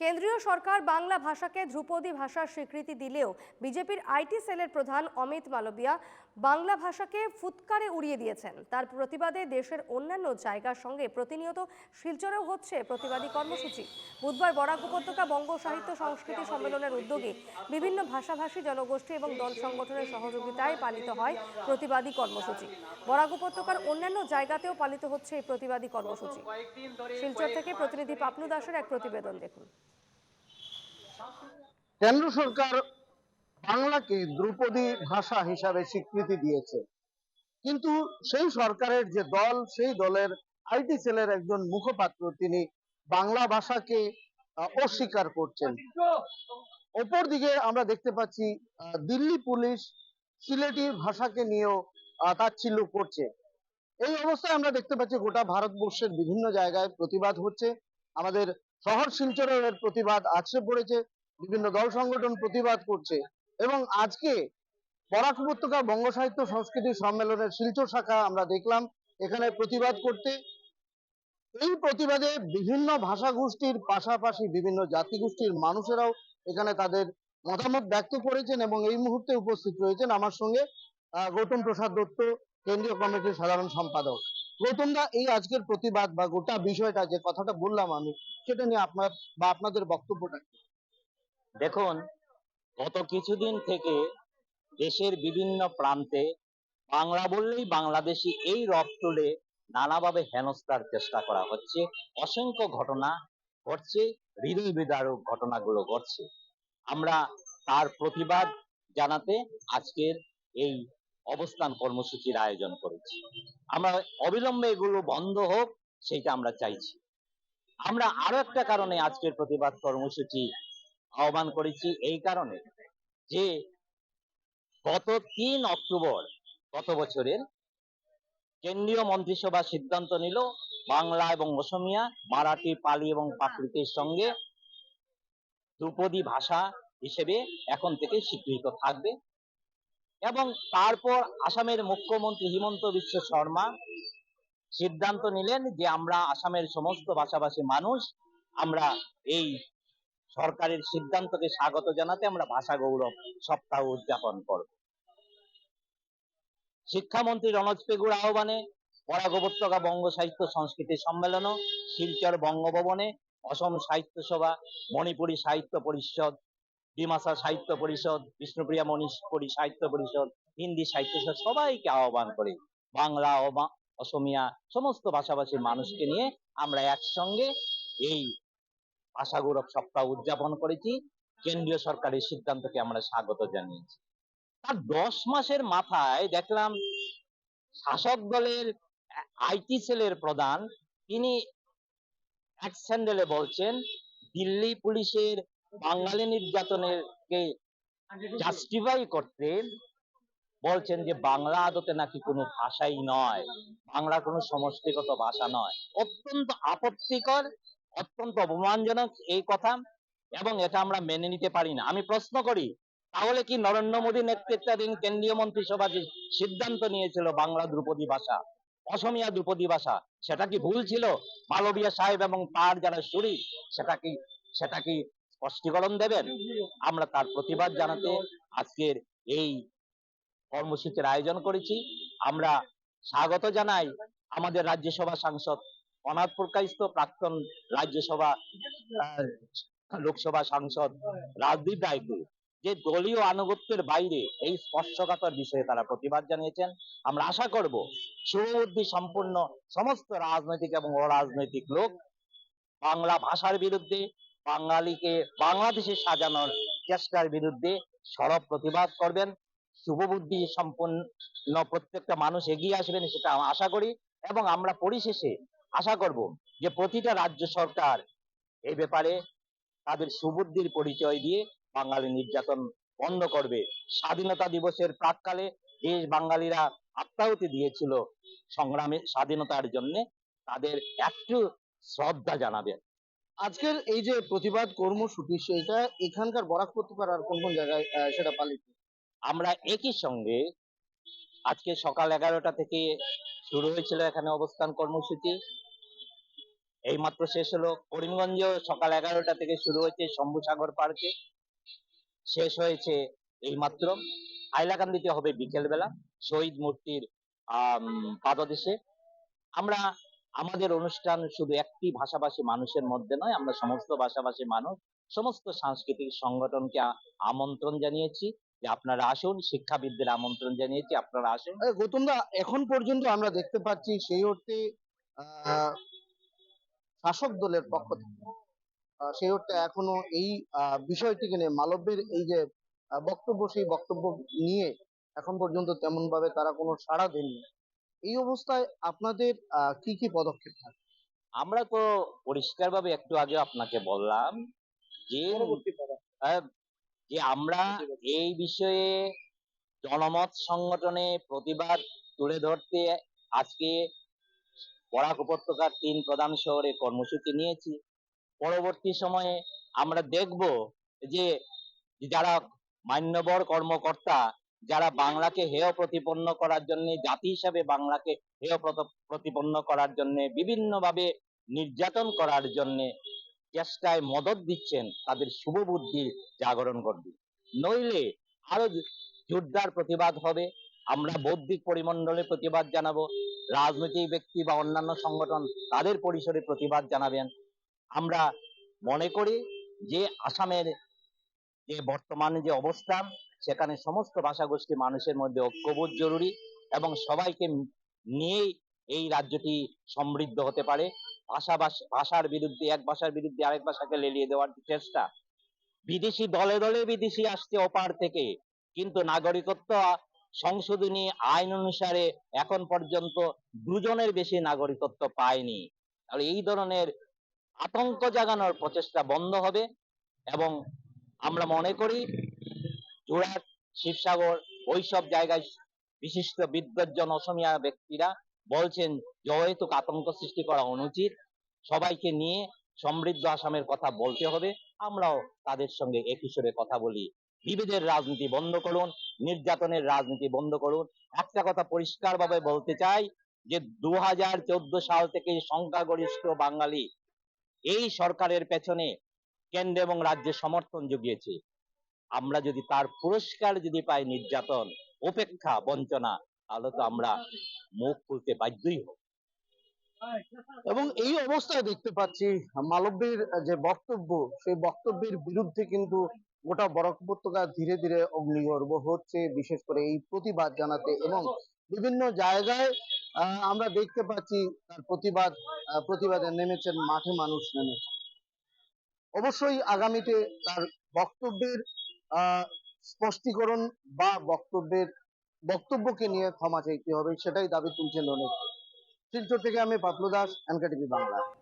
কেন্দ্রীয় সরকার বাংলা ভাষাকে ধ্রুপদী ভাষার স্বীকৃতি দিলেও বিজেপির আইটি সেলের প্রধান অমিত মালবিয়া বাংলা ভাষাকে ফুৎকারে উড়িয়ে দিয়েছেন। তার প্রতিবাদে দেশের অন্যান্য জায়গার সঙ্গে প্রতিনিয়ত শিলচরেও হচ্ছে প্রতিবাদী কর্মসূচি। বুধবার বরাক উপত্যকা বঙ্গ সাহিত্য সংস্কৃতি সম্মেলনের উদ্যোগে বিভিন্ন ভাষাভাষী জনগোষ্ঠী এবং দল সংগঠনের সহযোগিতায় পালিত হয় প্রতিবাদী কর্মসূচি। বরাক উপত্যকার অন্যান্য জায়গাতেও পালিত হচ্ছে এই প্রতিবাদী কর্মসূচি। শিলচর থেকে প্রতিনিধি পাপনু দাসের এক প্রতিবেদন দেখুন। কেন্দ্র সরকার বাংলাকে ধ্রুপদী ভাষা হিসাবে স্বীকৃতি দিয়েছে। কিন্তু সেই সরকারের যে দল, সেই দলের আইটি সেলের একজন মুখপাত্র, তিনি বাংলা ভাষাকে অস্বীকার করছেন। অপর দিকে আমরা দেখতে পাচ্ছি দিল্লি পুলিশ সিলেটি ভাষাকে নিয়েও তাচ্ছিল্য করছে। এই অবস্থায় আমরা দেখতে পাচ্ছি, গোটা ভারতবর্ষের বিভিন্ন জায়গায় প্রতিবাদ হচ্ছে। আমাদের শহর শিলচরের প্রতিবাদ আছড়ে পড়েছে। বিভিন্ন দল সংগঠন প্রতিবাদ করছে এবং আজকে বরাক উপত্যকা বঙ্গ সাহিত্য সংস্কৃতি সম্মেলনের শিলচর শাখা আমরা দেখলাম, এখানে প্রতিবাদ করতে এই প্রতিবাদে বিভিন্ন ভাষা গোষ্ঠীর পাশাপাশি বিভিন্ন জাতিগোষ্ঠীর মানুষেরাও এখানে তাদের মতামত ব্যক্ত করেছেন এবং এই মুহূর্তে উপস্থিত রয়েছেন আমার সঙ্গে গৌতম প্রসাদ দত্ত, কেন্দ্রীয় কমিটির সাধারণ সম্পাদক গৌতম দা এই আজকের প্রতিবাদ বা গোটা বিষয়টা যে কথাটা বললাম আমি, সেটা নিয়ে আপনার বা আপনাদের বক্তব্যটা কি? দেখুন, গত কিছুদিন থেকে দেশের বিভিন্ন প্রান্তে বাংলা বললেই বাংলাদেশি এই রব তুলে নানাভাবে হেনস্থার চেষ্টা করা হচ্ছে। অসংখ্য ঘটনা ঘটছে, হৃদয় বিদারক ঘটনাগুলো ঘটছে। আমরা তার প্রতিবাদ জানাতে আজকের এই অবস্থান কর্মসূচির আয়োজন করেছি। আমরা অবিলম্বে এগুলো বন্ধ হোক, সেটা আমরা চাইছি। আমরা আরও একটা কারণে আজকের প্রতিবাদ কর্মসূচি আহ্বান করেছি এই কারণে যে গত তিন অক্টোবর, গত বছরের কেন্দ্রীয় মন্ত্রিসভা সিদ্ধান্ত নিল বাংলা এবং অসমিয়া, মারাঠি, পালি এবং প্রাকৃতের সঙ্গে ধ্রুপদী ভাষা হিসেবে এখন থেকে স্বীকৃত থাকবে। এবং তারপর আসামের মুখ্যমন্ত্রী হিমন্ত বিশ্ব শর্মা সিদ্ধান্ত নিলেন যে আমরা আসামের সমস্ত ভাষাভাষী মানুষ, আমরা এই সরকারের সিদ্ধান্তকে স্বাগত জানাতে আমরা ভাষা গৌরব সপ্তাহ উদযাপন করব। শিক্ষামন্ত্রী রনজ পেগুর আহ্বানে বরাক বঙ্গ সাহিত্য সংস্কৃতি সম্মেলন শিলচর বঙ্গভবনে অসম সাহিত্য সভা, মণিপুরী সাহিত্য পরিষদ, ডিমাসা সাহিত্য পরিষদ, বিষ্ণুপ্রিয়া মণিপুরী সাহিত্য পরিষদ, হিন্দি সাহিত্য সবাইকে আহ্বান করে। বাংলা অসমিয়া সমস্ত ভাষাভাষীর মানুষকে নিয়ে আমরা একসঙ্গে এই ভাষা সপ্তাহ উদযাপন করেছি। কেন্দ্রীয় সরকারের সিদ্ধান্তকে আমরা স্বাগত জানিয়েছি। তার দশ মাসের মাথায় দেখলাম শাসক দলের আইটি সেলের প্রধান, তিনি এক স্যান্ডেলে বলছেন, দিল্লি পুলিশের বাঙালি নির্যাতনের কে জাস্টিফাই করতে বলছেন যে বাংলা আদতে নাকি কোনো ভাষাই নয়। বাংলা কোনো সমষ্টিগত ভাষা নয়। অত্যন্ত আপত্তিকর অত্যন্ত অপমানজনক এই কথা এবং এটা আমরা মেনে নিতে পারি না। আমি প্রশ্ন করি, তাহলে কি নরেন্দ্র মোদী নেতৃত্বাধীন কেন্দ্রীয় মন্ত্রিসভা যে সিদ্ধান্ত নিয়েছিল বাংলা ধ্রুপদী ভাষা, অসমিয়া ধ্রুপদী ভাষা? সেটা কি ভুল ছিল? মালবিয়া সাহেব এবং তার যারা শরীর সেটা কি সেটা কি স্পষ্টীকরণ দেবেন? আমরা তার প্রতিবাদ জানাতে আজকের এই কর্মসূচির আয়োজন করেছি। আমরা স্বাগত জানাই আমাদের রাজ্যসভা সাংসদ অনাথ পুরকাইস্ত প্রাক্তন রাজ্যসভা লোকসভা সাংসদ রাজদীপ রায়কে যে দলীয় আনুগত্যের বাইরে এই স্পর্শকাতর বিষয়ে তারা প্রতিবাদ জানিয়েছেন। আমরা আশা করব শুভবুদ্ধি সম্পূর্ণ সমস্ত রাজনৈতিক এবং অরাজনৈতিক লোক বাংলা ভাষার বিরুদ্ধে, বাঙালিকে বাংলাদেশে সাজানোর চেষ্টার বিরুদ্ধে সরব প্রতিবাদ করবেন। শুভবুদ্ধি সম্পন্ন প্রত্যেকটা মানুষ এগিয়ে আসবেন সেটা আশা করি। এবং আমরা পরিশেষে আশা করব যে প্রতিটা রাজ্য সরকার এই ব্যাপারে তাদের সুবুদ্ধির পরিচয় দিয়ে বাঙালি নির্যাতন বন্ধ করবে। স্বাধীনতা দিবসের প্রাককালে দেশ বাঙালিরা আত্মাহুতি দিয়েছিল সংগ্রামে স্বাধীনতার জন্য। তাদের একটু শ্রদ্ধা জানাবেন আজকের এই যে প্রতিবাদ কর্মসূচি সেটা এখানকার বরাক উপত্যকার আর কোন কোন জায়গায় সেটা পালিত? আমরা একই সঙ্গে আজকে সকাল এগারোটা থেকে শুরু হয়েছিল এখানে অবস্থান কর্মসূচি। এইমাত্র শেষ হলো করিমগঞ্জ সকাল এগারোটা থেকে শুরু হয়েছে শম্ভুসাগর পার্কে। শেষ হয়েছে এইমাত্র হাইলাকান্দিতে হবে বিকেল বেলা শহীদ মূর্তির পাদদেশে। আমরা, আমাদের অনুষ্ঠান শুধু একটি ভাষাভাষী মানুষের মধ্যে নয়, আমরা সমস্ত ভাষাভাষী মানুষ, সমস্ত সাংস্কৃতিক সংগঠনকে আমন্ত্রণ জানিয়েছি। যে আপনারা আসুন শিক্ষাবিদদের আমন্ত্রণ জানিয়েছি আপনারা আসুন। আরে গৌতম দা এখন পর্যন্ত আমরা দেখতে পাচ্ছি সেই অর্থে শাসক দলের পক্ষ থেকে সেই অর্থে এখনও এই বিষয়টিকে নিয়ে মালব্যের এই যে বক্তব্য সেই বক্তব্য নিয়ে এখন পর্যন্ত তেমন ভাবে তারা কোনো সাড়া দেননি। এই অবস্থায় আপনাদের আহ, কি কি পদক্ষেপ থাকবে আমরা তো পরিষ্কারভাবে একটু আগে আপনাকে বললাম যে যে আমরা এই বিষয়ে জনমত সংগঠনে প্রতিবাদ তুলে ধরতে আজকে বরাক উপত্যকার তিন প্রধান শহরে কর্মসূচি নিয়েছি। পরবর্তী সময়ে আমরা দেখব যে যারা মান্যবর কর্মকর্তা যারা বাংলাকে হেয় প্রতিপন্ন করার জন্য জাতি হিসাবে বাংলাকে হেয় প্রতিপন্ন করার জন্য বিভিন্নভাবে নির্যাতন করার জন্য চেষ্টায় মদত দিচ্ছেন তাদের শুভ বুদ্ধির জাগরণ করবে নইলে আরও জোরদার প্রতিবাদ হবে। আমরা বৌদ্ধিক পরিমণ্ডলে প্রতিবাদ জানাব। রাজনৈতিক ব্যক্তি বা অন্যান্য সংগঠন তাদের পরিসরে প্রতিবাদ জানাবেন। আমরা মনে করি যে আসামের যে বর্তমানে যে অবস্থান সেখানে সমস্ত ভাষাগোষ্ঠী মানুষের মধ্যে ঐক্যবোধ জরুরি এবং সবাইকে নিয়েই এই রাজ্যটি সমৃদ্ধ হতে পারে। ভাষা ভাষার বিরুদ্ধে, এক ভাষার বিরুদ্ধে আরেক ভাষাকে লেলিয়ে দেওয়ার চেষ্টা? বিদেশি, দলে দলে বিদেশি আসছে ওপার থেকে। কিন্তু নাগরিকত্ব সংশোধনী আইন অনুসারে এখন পর্যন্ত দুজনের বেশি নাগরিকত্ব পায়নি। তাহলে এই ধরনের আতঙ্ক জাগানোর প্রচেষ্টা বন্ধ হবে এবং আমরা মনে করি যোরহাট শিবসাগর ওইসব জায়গায় বিশিষ্ট বিদ্বজ্জন অসমীয়া ব্যক্তিরা বলছেন যে আতঙ্ক সৃষ্টি করা অনুচিত। সবাইকে নিয়ে সমৃদ্ধ আসামের কথা বলতে হবে। আমরাও তাদের সঙ্গে একই কথা বলি। বিভেদের রাজনীতি বন্ধ করুন, নির্যাতনের রাজনীতি বন্ধ করুন। একটা কথা পরিষ্কারভাবে বলতে চাই যে দু হাজার চোদ্দ সাল থেকে সংখ্যাগরিষ্ঠ বাঙালি এই সরকারের পেছনে কেন্দ্র এবং রাজ্যে সমর্থন জুগিয়েছে। আমরা যদি তার পুরস্কার যদি পাই নির্যাতন, উপেক্ষা, বঞ্চনা তাহলে তো আমরা মুখ খুলতে বাধ্যই হব। এবং এই অবস্থায় দেখতে পাচ্ছি, মালব্যের যে বক্তব্য, সেই বক্তব্যের বিরুদ্ধে কিন্তু গোটা বরাক উপত্যকা ধীরে ধীরে অগ্নিগর্ভ হচ্ছে, বিশেষ করে এই প্রতিবাদ জানাতে। এবং বিভিন্ন জায়গায় আমরা দেখতে পাচ্ছি তার প্রতিবাদ প্রতিবাদে নেমেছেন, মাঠে মানুষ নেমেছেন। অবশ্যই আগামীতে তার বক্তব্যের স্পষ্টীকরণ বা বক্তব্যের বক্তব্যকে নিয়ে ক্ষমা চাইতে হবে, সেটাই দাবি তুলছেন অনেক। শিলচর থেকে আমি পাতলু দাস বাংলা।